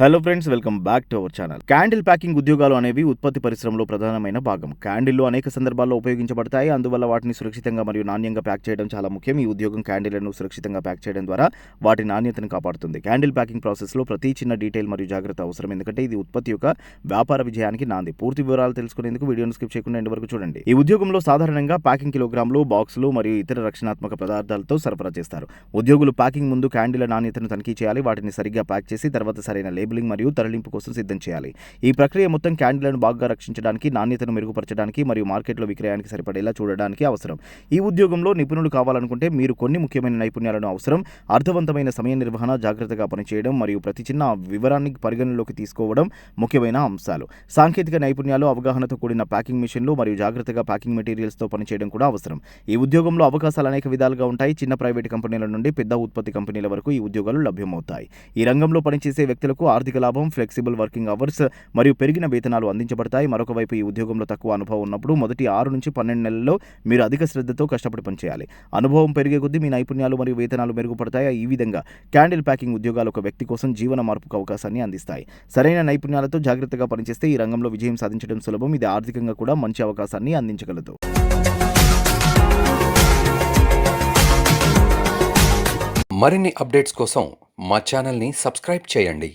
Hello friends welcome back to our channel candle packing ఉద్యోగాలు అనేవి ఉత్పత్తి పరిశ్రమలో ప్రధానమైన భాగం. క్యాండిల్లు అనేక సందర్భాల్లో ఉపయోగించబడతాయి. అందువల్ల వాటిని సురక్షితంగా మరియు నాణ్యంగా ప్యాక్ చేయడం చాలా ముఖ్యం. ఈ ఉద్యోగం క్యాండిల్లను సురక్షితంగా ప్యాక్ చేయడం ద్వారా వాటి నాణ్యతను కాపాడుతుంది. క్యాండిల్ ప్యాకింగ్ ప్రాసెస్లో ప్రతి చిన్న డీటెయిల్ మరియు జాగ్రత్త అవసరం. ఎందుకంటే ఇది ఉత్పత్తి యొక్క వ్యాపార విజయానికి నాంది. పూర్తి వివరాలు తెలుసుకునేందుకు వీడియోను స్కిప్ చేయకుండా ఎండ్ వరకు చూడండి. ఈ ఉద్యోగంలో సాధారణంగా ప్యాకింగ్ కిలోగ్రాములు బాక్సులు మరియు ఇతర రక్షణాత్మక పదార్థాలతో సరఫరా చేస్తారు. ఉద్యోగులు ప్యాకింగ్ ముందు క్యాండిల్ నాణ్యతను తనిఖీ చేయాలి. వాటిని సరిగ్గా ప్యాక్ చేసి తర్వాత సరైన లేబులింగ్ మరియు తరలింపు కోసం సిద్ధం చేయాలి. ఈ ప్రక్రియ మొత్తం క్యాండిల్లను బాగా రక్షించడానికి నాణ్యతను మెరుగుపరచడానికి మరియు మార్కెట్లో విక్రయానికి సరిపడేలా చూడడానికి అవసరం. ఈ ఉద్యోగంలో నిపుణులు కావాలనుకుంటే మీరు కొన్ని ముఖ్యమైన నైపుణ్యాలను అవసరం అర్థవంతమైన సమయ నిర్వహణ జాగ్రత్తగా పనిచేయడం మరియు ప్రతి చిన్న వివరాన్ని పరిగణనలోకి తీసుకోవడం ముఖ్యమైన అంశాలు. సాంకేతిక నైపుణ్యాలు అవగాహనతో కూడిన ప్యాకింగ్ మిషన్లు మరియు జాగ్రత్తగా ప్యాకింగ్ మెటీరియల్స్తో పనిచేయడం కూడా అవసరం. ఈ ఉద్యోగంలో అవకాశాలు అనేక విధాలుగా ఉంటాయి. చిన్న ప్రైవేట్ కంపెనీల నుండి పెద్ద ఉత్పత్తి కంపెనీల వరకు ఈ ఉద్యోగాలు లభ్యమవుతాయి. ఈ రంగంలో పనిచేసే వ్యక్తులకు ఆర్థిక లాభం ఫ్లెక్సిబుల్ వర్కింగ్ అవర్స్ మరియు పెరిగిన వేతనాలు అందించబడతాయి. మరొక వైపు ఈ ఉద్యోగంలో తక్కువ అనుభవం ఉన్నప్పుడు మొదటి ఆరు నుంచి పన్నెండు నెలల్లో మీరు అధిక శ్రద్ధతో కష్టపడి పనిచేయాలి. అనుభవం పెరిగే కొద్దీ మీ నైపుణ్యాలు మరియు వేతనాలు మెరుగుపడతాయి? ఈ విధంగా క్యాండిల్ ప్యాకింగ్ ఉద్యోగాలు ఒక వ్యక్తి కోసం జీవన మార్పుకు అవకాశాన్ని అందిస్తాయి. సరైన నైపుణ్యాలతో జాగ్రత్తగా పనిచేస్తే ఈ రంగంలో విజయం సాధించడం సులభం. ఇది ఆర్థికంగా కూడా మంచి అవకాశాన్ని అందించగలదు. మరిన్ని అప్డేట్స్ కోసం మా ఛానల్ని సబ్స్క్రైబ్ చేయండి.